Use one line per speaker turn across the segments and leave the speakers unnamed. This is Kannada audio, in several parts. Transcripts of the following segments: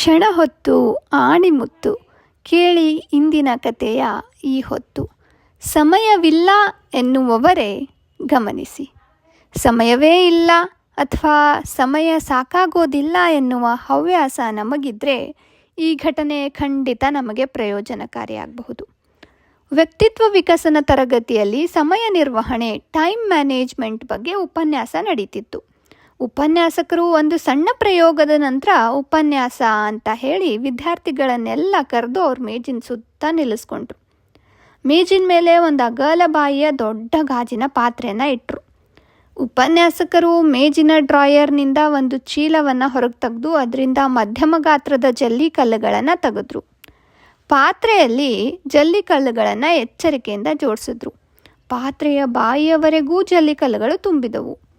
ಕ್ಷಣ ಹೊತ್ತು ಆಣಿಮುತ್ತು ಕೇಳಿ ಇಂದಿನ ಕಥೆಯ ಈ ಹೊತ್ತು. ಸಮಯವಿಲ್ಲ ಎನ್ನುವವರೇ ಗಮನಿಸಿ. ಸಮಯವೇ ಇಲ್ಲ ಅಥವಾ ಸಮಯ ಸಾಕಾಗೋದಿಲ್ಲ ಎನ್ನುವ ಹವ್ಯಾಸ ನಮಗಿದ್ರೆ ಈ ಘಟನೆ ಖಂಡಿತ ನಮಗೆ ಪ್ರಯೋಜನಕಾರಿಯಾಗಬಹುದು. ವ್ಯಕ್ತಿತ್ವ ವಿಕಸನ ತರಗತಿಯಲ್ಲಿ ಸಮಯ ನಿರ್ವಹಣೆ ಟೈಮ್ ಮ್ಯಾನೇಜ್ಮೆಂಟ್ ಬಗ್ಗೆ ಉಪನ್ಯಾಸ ನಡೀತಿತ್ತು. ಉಪನ್ಯಾಸಕರು ಒಂದು ಸಣ್ಣ ಪ್ರಯೋಗದ ನಂತರ ಉಪನ್ಯಾಸ ಅಂತ ಹೇಳಿ ವಿದ್ಯಾರ್ಥಿಗಳನ್ನೆಲ್ಲ ಕರೆದು ಅವ್ರ ಮೇಜಿನ ಸುತ್ತ ನಿಲ್ಲಿಸ್ಕೊಂಡ್ರು. ಮೇಜಿನ ಮೇಲೆ ಒಂದು ಅಗಲ ಬಾಯಿಯ ದೊಡ್ಡ ಗಾಜಿನ ಪಾತ್ರೆಯನ್ನು ಇಟ್ಟರು ಉಪನ್ಯಾಸಕರು ಮೇಜಿನ ಡ್ರಾಯರ್ನಿಂದ ಒಂದು ಚೀಲವನ್ನು ಹೊರಗೆ ತೆಗೆದು ಅದರಿಂದ ಮಧ್ಯಮ ಗಾತ್ರದ ಜಲ್ಲಿ ಕಲ್ಲುಗಳನ್ನು ತೆಗೆದ್ರು. ಪಾತ್ರೆಯಲ್ಲಿ ಜಲ್ಲಿ ಕಲ್ಲುಗಳನ್ನು ಎಚ್ಚರಿಕೆಯಿಂದ ಜೋಡಿಸಿದ್ರು. ಪಾತ್ರೆಯ ಬಾಯಿಯವರೆಗೂ ಜಲ್ಲಿ ಕಲ್ಲುಗಳು ತುಂಬಿದವು.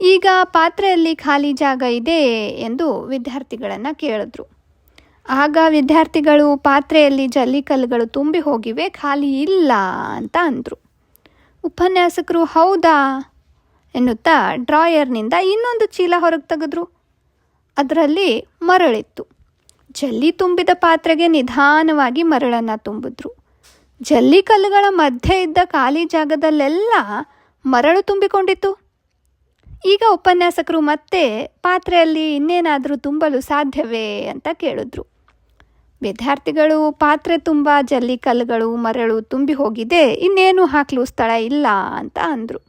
ಈಗ ಪಾತ್ರೆಯಲ್ಲಿ ಖಾಲಿ ಜಾಗ ಇದೆ ಎಂದು ವಿದ್ಯಾರ್ಥಿಗಳನ್ನು ಕೇಳಿದ್ರು. ಆಗ ವಿದ್ಯಾರ್ಥಿಗಳು ಪಾತ್ರೆಯಲ್ಲಿ ಜಲ್ಲಿಕಲ್ಲುಗಳು ತುಂಬಿ ಹೋಗಿವೆ, ಖಾಲಿ ಇಲ್ಲ ಅಂತ ಅಂದರು. ಉಪನ್ಯಾಸಕರು, ಹೌದಾ? ಎನ್ನುತ್ತಾ ಡ್ರಾಯರ್ನಿಂದ ಇನ್ನೊಂದು ಚೀಲ ಹೊರಗೆ ತೆಗೆದ್ರು. ಅದರಲ್ಲಿ ಮರಳಿತ್ತು. ಜಲ್ಲಿ ತುಂಬಿದ ಪಾತ್ರೆಗೆ ನಿಧಾನವಾಗಿ ಮರಳನ್ನು ತುಂಬಿದ್ರು. ಜಲ್ಲಿ ಕಲ್ಲುಗಳ ಮಧ್ಯೆ ಇದ್ದ ಖಾಲಿ ಜಾಗದಲ್ಲೆಲ್ಲ ಮರಳು ತುಂಬಿಕೊಂಡಿತ್ತು. ಈಗ ಉಪನ್ಯಾಸಕರು ಮತ್ತೆ ಪಾತ್ರೆಯಲ್ಲಿ ಇನ್ನೇನಾದರೂ ತುಂಬಲು ಸಾಧ್ಯವೇ ಅಂತ ಕೇಳಿದ್ರು. ವಿದ್ಯಾರ್ಥಿಗಳು ಪಾತ್ರೆ ತುಂಬ ಜಲ್ಲಿ ಕಲ್ಲುಗಳು ಮರಳು ತುಂಬಿ ಹೋಗಿದೆ, ಇನ್ನೇನು ಹಾಕಲು ಸ್ಥಳ ಇಲ್ಲ ಅಂತ ಅಂದರು.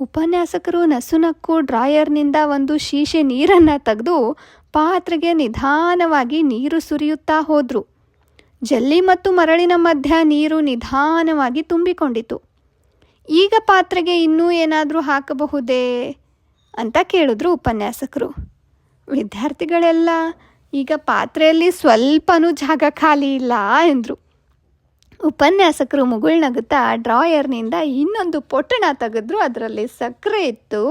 ಉಪನ್ಯಾಸಕರು ನಸುನಕ್ಕು ಡ್ರಾಯರ್ನಿಂದ ಒಂದು ಶೀಶೆ ನೀರನ್ನು ತೆಗೆದು ಪಾತ್ರೆಗೆ ನಿಧಾನವಾಗಿ ನೀರು ಸುರಿಯುತ್ತಾ ಹೋದರು. ಜಲ್ಲಿ ಮತ್ತು ಮರಳಿನ ಮಧ್ಯ ನೀರು ನಿಧಾನವಾಗಿ ತುಂಬಿಕೊಂಡಿತು ಈಗ ಪಾತ್ರೆಗೆ ಇನ್ನೂ ಏನಾದರೂ ಹಾಕಬಹುದೇ ಅಂತ ಕೇಳಿದ್ರು ಉಪನ್ಯಾಸಕರು. ವಿದ್ಯಾರ್ಥಿಗಳೆಲ್ಲ, ಈಗ ಪಾತ್ರೆಯಲ್ಲಿ ಸ್ವಲ್ಪನೂ ಜಾಗ ಖಾಲಿ ಇಲ್ಲ, ಎಂದರು. ಉಪನ್ಯಾಸಕರು ಮುಗುಳ್ನಗುತ್ತಾ ಡ್ರಾಯರ್ನಿಂದ ಇನ್ನೊಂದು ಪೊಟ್ಟಣ ತೆಗೆದ್ರು. ಅದರಲ್ಲಿ ಸಕ್ಕರೆ ಇತ್ತು.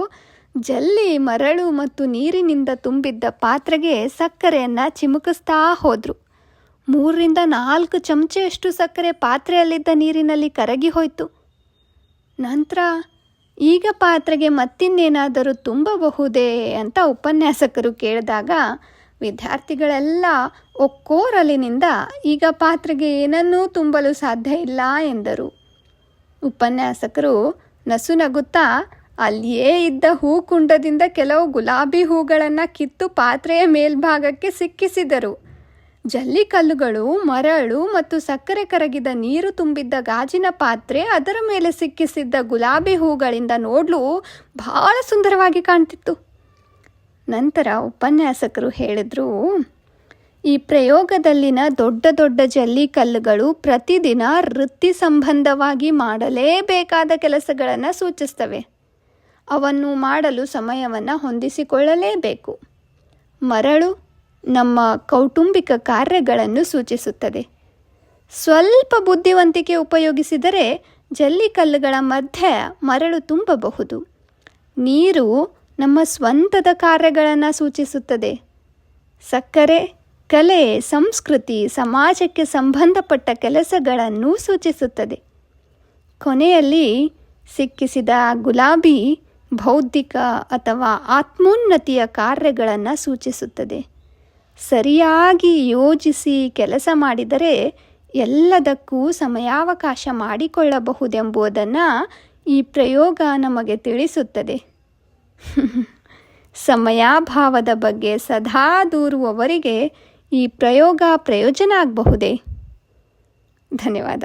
ಜಲ್ಲಿ, ಮರಳು ಮತ್ತು ನೀರಿನಿಂದ ತುಂಬಿದ್ದ ಪಾತ್ರೆಗೆ ಸಕ್ಕರೆಯನ್ನು ಚಿಮುಕಿಸ್ತಾ ಹೋದರು. ಮೂರರಿಂದ ನಾಲ್ಕು ಚಮಚೆಯಷ್ಟು ಸಕ್ಕರೆ ಪಾತ್ರೆಯಲ್ಲಿದ್ದ ನೀರಿನಲ್ಲಿ ಕರಗಿ ಹೋಯಿತು. ನಂತರ, ಈಗ ಪಾತ್ರೆಗೆ ಮತ್ತಿನ್ನೇನಾದರೂ ತುಂಬಬಹುದೇ ಅಂತ ಉಪನ್ಯಾಸಕರು ಕೇಳಿದಾಗ, ವಿದ್ಯಾರ್ಥಿಗಳೆಲ್ಲ ಒಕ್ಕೋರಲಿನಿಂದ ಈಗ ಪಾತ್ರೆಗೆ ಏನನ್ನೂ ತುಂಬಲು ಸಾಧ್ಯ ಇಲ್ಲ ಎಂದರು. ಉಪನ್ಯಾಸಕರು ನಸುನಗುತ್ತಾ ಅಲ್ಲಿಯೇ ಇದ್ದ ಹೂಕುಂಡದಿಂದ ಕೆಲವು ಗುಲಾಬಿ ಹೂಗಳನ್ನು ಕಿತ್ತು ಪಾತ್ರೆಯ ಮೇಲ್ಭಾಗಕ್ಕೆ ಸಿಕ್ಕಿಸಿದರು. ಜಲ್ಲಿಕಲ್ಲುಗಳು, ಮರಳು ಮತ್ತು ಸಕ್ಕರೆ ಕರಗಿದ ನೀರು ತುಂಬಿದ್ದ ಗಾಜಿನ ಪಾತ್ರೆ, ಅದರ ಮೇಲೆ ಸಿಕ್ಕಿಸಿದ್ದ ಗುಲಾಬಿ ಹೂಗಳಿಂದ ನೋಡಲು ಬಹಳ ಸುಂದರವಾಗಿ ಕಾಣ್ತಿತ್ತು. ನಂತರ ಉಪನ್ಯಾಸಕರು ಹೇಳಿದ್ರು, ಈ ಪ್ರಯೋಗದಲ್ಲಿನ ದೊಡ್ಡ ದೊಡ್ಡ ಜಲ್ಲಿಕಲ್ಲುಗಳು ಪ್ರತಿದಿನ ವೃತ್ತಿ ಸಂಬಂಧವಾಗಿ ಮಾಡಲೇಬೇಕಾದ ಕೆಲಸಗಳನ್ನು ಸೂಚಿಸ್ತವೆ. ಅವನ್ನು ಮಾಡಲು ಸಮಯವನ್ನು ಹೊಂದಿಸಿಕೊಳ್ಳಲೇಬೇಕು. ಮರಳು ನಮ್ಮ ಕೌಟುಂಬಿಕ ಕಾರ್ಯಗಳನ್ನು ಸೂಚಿಸುತ್ತದೆ. ಸ್ವಲ್ಪ ಬುದ್ಧಿವಂತಿಕೆ ಉಪಯೋಗಿಸಿದರೆ ಜಲ್ಲಿಕಲ್ಲುಗಳ ಮಧ್ಯೆ ಮರಳು ತುಂಬಬಹುದು. ನೀರು ನಮ್ಮ ಸ್ವಂತದ ಕಾರ್ಯಗಳನ್ನು ಸೂಚಿಸುತ್ತದೆ. ಸಕ್ಕರೆ, ಕಲೆ, ಸಂಸ್ಕೃತಿ, ಸಮಾಜಕ್ಕೆ ಸಂಬಂಧಪಟ್ಟ ಕೆಲಸಗಳನ್ನು ಸೂಚಿಸುತ್ತದೆ. ಕೊನೆಯಲ್ಲಿ ಸಿಕ್ಕಿಸಿದ ಗುಲಾಬಿ ಬೌದ್ಧಿಕ ಅಥವಾ ಆತ್ಮೋನ್ನತಿಯ ಕಾರ್ಯಗಳನ್ನು ಸೂಚಿಸುತ್ತದೆ. ಸರಿಯಾಗಿ ಯೋಜಿಸಿ ಕೆಲಸ ಮಾಡಿದರೆ ಎಲ್ಲದಕ್ಕೂ ಸಮಯಾವಕಾಶ ಮಾಡಿಕೊಳ್ಳಬಹುದೆಂಬುದನ್ನು ಈ ಪ್ರಯೋಗ ನಮಗೆ ತಿಳಿಸುತ್ತದೆ. ಸಮಯಾಭಾವದ ಬಗ್ಗೆ ಸದಾ ದೂರುವವರಿಗೆ ಈ ಪ್ರಯೋಗ ಪ್ರಯೋಜನ ಆಗಬಹುದೇ? ಧನ್ಯವಾದ.